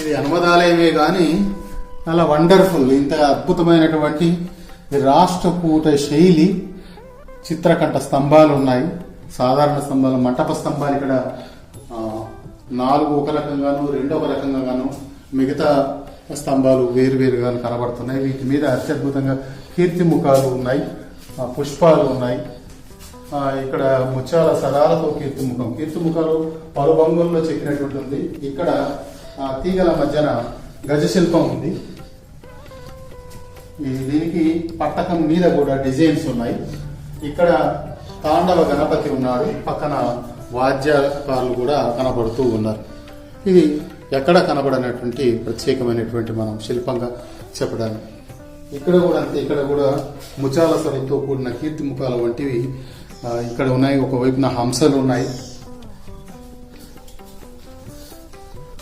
ఇది అనుమదాలయమే కానీ చాలా వండర్ఫుల్ ఇంత అద్భుతమైనటువంటి రాష్ట్రకూట శైలి చిత్రకంఠ స్తంభాలు ఉన్నాయి. సాధారణ స్తంభాలు మంటప స్తంభాలు ఇక్కడ నాలుగు ఒక రకంగాను రెండు ఒక రకంగాను మిగతా స్తంభాలు వేరు వేరుగా కనబడుతున్నాయి. వీటి మీద అత్యద్భుతంగా కీర్తి ముఖాలు ఉన్నాయి పుష్పాలు ఉన్నాయి. ఇక్కడ ముత్యాల సరాలతో కీర్తిముఖం. కీర్తిముఖాలు పలు భంగుల్లో చెక్కినటువంటి ఉంది ఇక్కడ ఆ, తీగల మధ్యన గజశిల్పం ఉంది. దీనికి పట్టకం మీద కూడా డిజైన్స్ ఉన్నాయి. ఇక్కడ తాండవ గణపతి ఉన్నాడు. పక్కన వాద్యకారులు కూడా కనబడుతూ ఉన్నారు. ఇది ఎక్కడ కనబడనటువంటి ప్రత్యేకమైనటువంటి మనం శిల్పంగా చెప్పడానికి. ఇక్కడ కూడా అంతే ఇక్కడ కూడా ముచాల సరితో కూడిన కీర్తి ముఖాల వంటివి ఇక్కడ ఉన్నాయి. ఒకవైపున హంసలు ఉన్నాయి.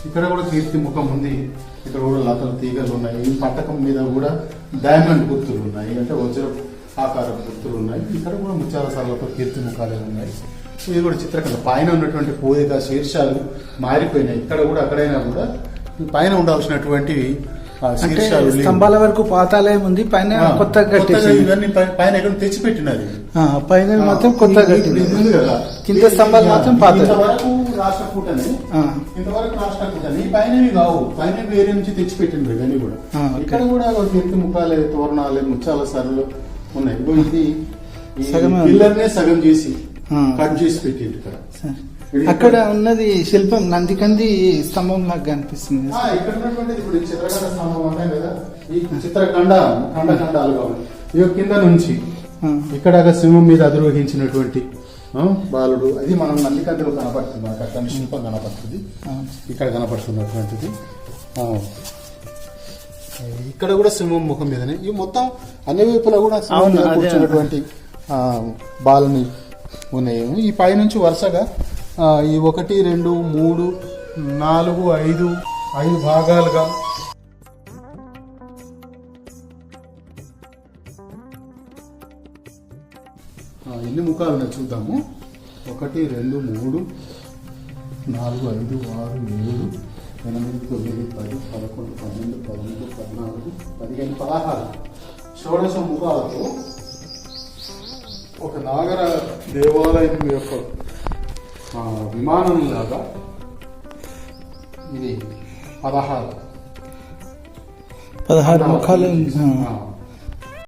ఇక్కడ కూడా కీర్తి ముఖం ఉంది. ఇక్కడ కూడా లతలు తీగలు ఉన్నాయి. ఈ పట్టకం మీద కూడా డైమండ్ గుర్తులు ఉన్నాయి. అంటే వజ్ర ఆకారం గుర్తులు ఉన్నాయి. ఇక్కడ కూడా ముత్యాల సరళతో కీర్తి ముఖాలు ఉన్నాయి ఇది కూడా చిత్రకళ. పైన ఉన్నటువంటి పూదిక శీర్షాలు మారిపోయినాయి. ఇక్కడ కూడా అక్కడైనా కూడా పైన ఉండాల్సినటువంటివి అంటే. స్తంభాల వరకు పాతాలయం ఉంది పైన కొత్తగా కట్టేసి ఇవన్నీ పైన ఎక్కడ తెచ్చిపెట్టినది పైన మాత్రం కొత్త కట్టింది కదా. స్తంభాలు మాత్రం పాత ఇంతవరకు ఇంతవరకు కావు పైన వేరే నుంచి తెచ్చిపెట్టిండ్రు ఇవన్నీ కూడా. ఇక్కడ కూడా కీర్తి ముఖాలే తోరణాలే ముచ్చాల సరలు ఉన్నాయి ఇది ఉంది. పిల్లర్నే సగం చేసి. కట్ చేసి పెట్టిండ్రు ఇక్కడ. అక్కడ ఉన్నది శిల్పం నందికంది స్తంభం లాగా కనిపిస్తుంది. ఇక్కడ ఇప్పుడు ఈ చిత్రకండ స్తంభం ఉన్నాయి కదా. ఈ చిత్రకండ నుంచి ఇక్కడ సింహం మీద అధిరోహించినటువంటి బాలుడు. అది మనం నందికంతిలో కనపడుతుంది మనకు అక్కడ శిల్పం కనపడుతుంది. ఇక్కడ కనపడుతున్నటువంటిది. ఇక్కడ కూడా సింహం ముఖం మీదనే. ఈ మొత్తం అన్ని వైపులా కూడా. కూర్చున్నటువంటి బాలని ఉన్నాయి. ఈ పైనుంచి వరుసగా ఈ ఒకటి రెండు మూడు నాలుగు ఐదు ఐదు భాగాలుగా. ఎన్ని ముఖాలు ఉన్నాయి చూద్దాము. ఒకటి రెండు మూడు నాలుగు ఐదు ఆరు ఏడు ఎనిమిది తొమ్మిది పది పదకొండు పన్నెండు పదమూడు పద్నాలుగు పదిహేను పదహారు. షోడశ ముఖాలతో ఒక నాగర దేవాలయం యొక్క ఆ, విమానం లాగా ఇది పదహారు పదహారు ముఖాలు ఆ. ఆ,